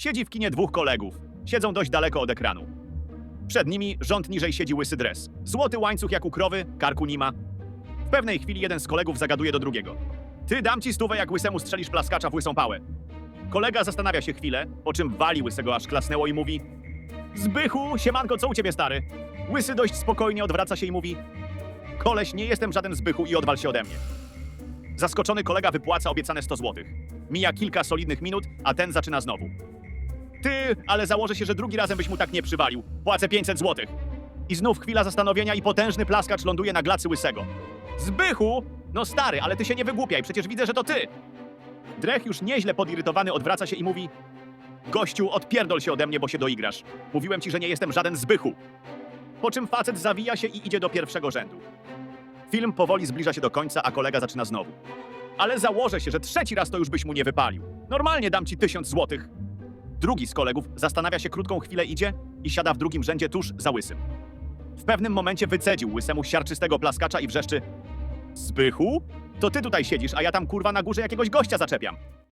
Siedzi w kinie dwóch kolegów. Siedzą dość daleko od ekranu. Przed nimi rząd niżej siedzi łysy dres. Złoty łańcuch jak u krowy, karku nie ma. W pewnej chwili jeden z kolegów zagaduje do drugiego. Ty dam ci stówę, jak łysemu strzelisz plaskacza w łysą pałę. Kolega zastanawia się chwilę, po czym wali łysego aż klasnęło i mówi Zbychu, siemanko, co u ciebie stary? Łysy dość spokojnie odwraca się i mówi Koleś, nie jestem żaden Zbychu i odwal się ode mnie. Zaskoczony kolega wypłaca obiecane 100 złotych. Mija kilka solidnych minut, a ten zaczyna znowu. Ty, ale założę się, że drugi razem byś mu tak nie przywalił. Płacę 500 złotych. I znów chwila zastanowienia i potężny plaskacz ląduje na glacy łysego. Zbychu! No stary, ale ty się nie wygłupiaj, przecież widzę, że to ty! Drech już nieźle podirytowany odwraca się i mówi Gościu, odpierdol się ode mnie, bo się doigrasz. Mówiłem ci, że nie jestem żaden Zbychu. Po czym facet zawija się i idzie do pierwszego rzędu. Film powoli zbliża się do końca, a kolega zaczyna znowu. Ale założę się, że trzeci raz to już byś mu nie wypalił. Normalnie dam ci tysiąc złotych. Drugi z kolegów zastanawia się krótką chwilę, idzie i siada w drugim rzędzie tuż za łysym. W pewnym momencie wycedził łysemu siarczystego plaskacza i wrzeszczy Zbychu? To ty tutaj siedzisz, a ja tam kurwa na górze jakiegoś gościa zaczepiam.